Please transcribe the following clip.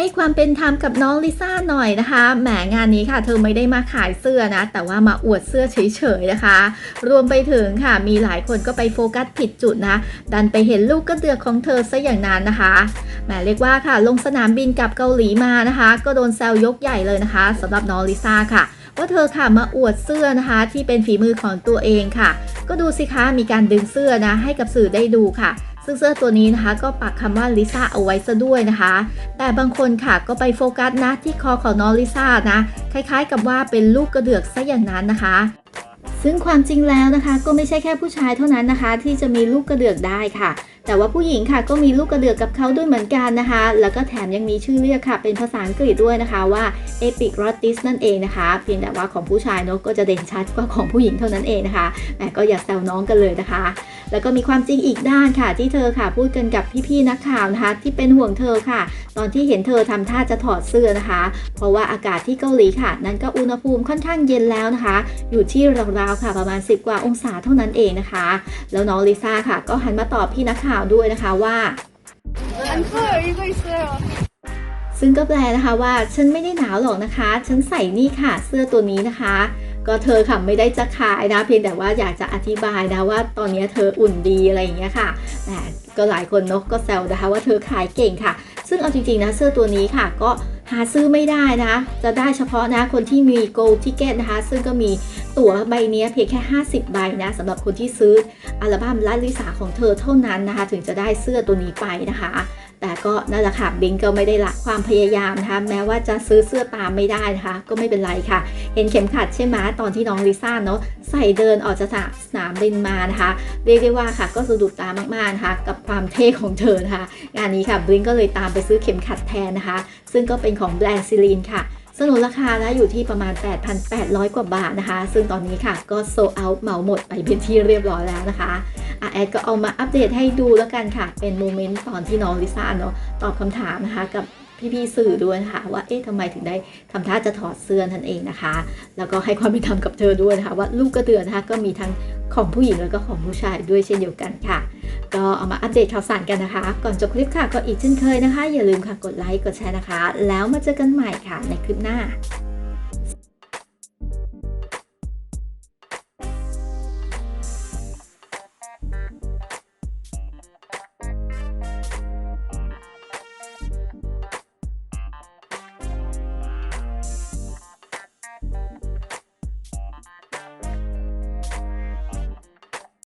ให้ความเป็นธรรมกับน้องลิซ่าหน่อยนะคะ แหมงานนี้ค่ะ เธอไม่ได้มาขายเสื้อนะ แต่ว่ามาอวดเสื้อเฉยๆนะคะ รวมไปถึงค่ะ มีหลายคนก็ไปโฟกัสผิดจุดนะ ดันไปเห็นลูกกระเดือกของเธอซะอย่างนั้นนะคะแหมเรียกว่าค่ะ ลงสนามบินกลับเกาหลีมานะคะ ก็โดนแซวยกใหญ่เลยนะคะสำหรับน้องลิซ่าค่ะว่าเธอค่ะมาอวดเสื้อนะคะ ที่เป็นฝีมือของตัวเองค่ะ ก็ดูสิคะมีการดึงเสื้อนะให้กับสื่อได้ดูค่ะ ซึ่งเสื้อตัวนี้นะคะ ก็ปักคำว่าลิซ่าเอาไว้ซะด้วยนะคะ แต่บางคนค่ะก็ไปโฟกัสนะที่คอของน้องลิซ่านะ คล้ายๆ กับว่าเป็นลูกกระเดือกซะอย่างนั้นนะคะซึ่งความจริงแล้วนะคะ ก็ไม่ใช่แค่ผู้ชายเท่านั้นนะคะ ที่จะมีลูกกระเดือกได้ค่ะ แต่ว่าผู้หญิงค่ะก็มีลูกกระเดือกกับเขาด้วยเหมือนกันนะคะ แล้วก็แถมยังมีชื่อเรียกค่ะ เป็นภาษาอังกฤษด้วยนะคะว่า epic rotis นั่นเองนะคะเพียงแต่ว่าของผู้ชายเนอะก็จะเด่นชัดกว่าของผู้หญิงเท่านั้นเองนะคะแต่ก็อย่าแซวน้องกันเลยนะคะ แล้วก็มีความจริงอีกด้านค่ะ ที่เธอค่ะพูดกันกับพี่ๆนักข่าวนะคะที่เป็นห่วงเธอค่ะ ตอนที่เห็นเธอทำท่าจะถอดเสื้อนะคะ เพราะว่าอากาศที่เกาหลีค่ะ นั้นก็อุณหภูมิค่อนข้างเย็นแล้วนะคะ อยู่ที่ราวๆค่ะประมาณ 10 กว่าองศาเท่านั้นเองนะคะ แล้วน้องลิซ่าค่ะ ก็หันมาตอบพี่นักข่าวด้วยนะคะว่าอันเพื่ออีกเสื้อซึ่งก็แปลนะคะว่าฉันไม่ได้หนาวหรอกนะคะ ฉันใส่นี่ค่ะ เสื้อตัวนี้นะคะ ก็เธอค่ะไม่ได้จะขายนะ เพียงแต่ว่าอยากจะอธิบายนะว่าตอนนี้เธออุ่นดีอะไรอย่างเงี้ยค่ะแต่ก็หลายคนเนกก็แซวนะคะว่าเธอขายเก่งค่ะ ซึ่งเอาจริงๆนะเสื้อตัวนี้ค่ะก็หาซื้อไม่ได้นะ จะได้เฉพาะนะคนที่มี gold ticket นะคะ ซึ่งก็มีตั๋วใบเนี้ยเพียงแค่ 50 ใบนะสำหรับคนที่ซื้ออัลบั้มลัดลิสาของเธอเท่านั้นนะคะ ถึงจะได้เสื้อตัวนี้ไปนะคะ แต่ก็นั่นแหละค่ะบิงก็ไม่ได้ละความพยายามนะคะแม้ว่าจะซื้อเสื้อตามไม่ได้นะคะ ก็ไม่เป็นไรค่ะ เห็นเข็มขัดใช่ไหมตอนที่น้องลิซ่าเนาะใส่เดินออกจากสนามบินมานะคะ เรียกได้ว่าค่ะ ก็สะดุดตามากๆนะคะ กับความเท่ของเธอนะคะงานนี้ค่ะบลิงก็เลยตามไปซื้อเข็มขัดแทนนะคะ ซึ่งก็เป็นของแบรนด์ซิลีนค่ะสนุนราคานะอยู่ที่ประมาณ 8,800 กว่าบาทนะคะ ซึ่งตอนนี้ค่ะก็โซเอาเหมาหมดไปเป็นที่เรียบร้อยแล้วนะคะ แอดก็เอามาอัปเดตให้ดูแล้วกันค่ะ เป็นโมเมนต์ตอนที่น้องลิซ่าเนาะตอบคำถามนะคะกับพี่ๆสื่อด้วยนะคะว่าเอ๊ะทำไมถึงได้ทำท่าจะถอดเสื้อนั่นเองนะคะ แล้วก็ให้ความเป็นธรรมกับเธอด้วยนะคะ ว่าลูกกระเดือนนะคะก็มีทั้งของผู้หญิงแล้วก็ของผู้ชายด้วยเช่นเดียวกันค่ะ ก็เอามาอัปเดตข่าวสารกันนะคะ ก่อนจบคลิปค่ะก็อีกเช่นเคยนะคะ อย่าลืมค่ะกดไลค์กดแชร์นะคะ แล้วมาเจอกันใหม่ค่ะในคลิปหน้า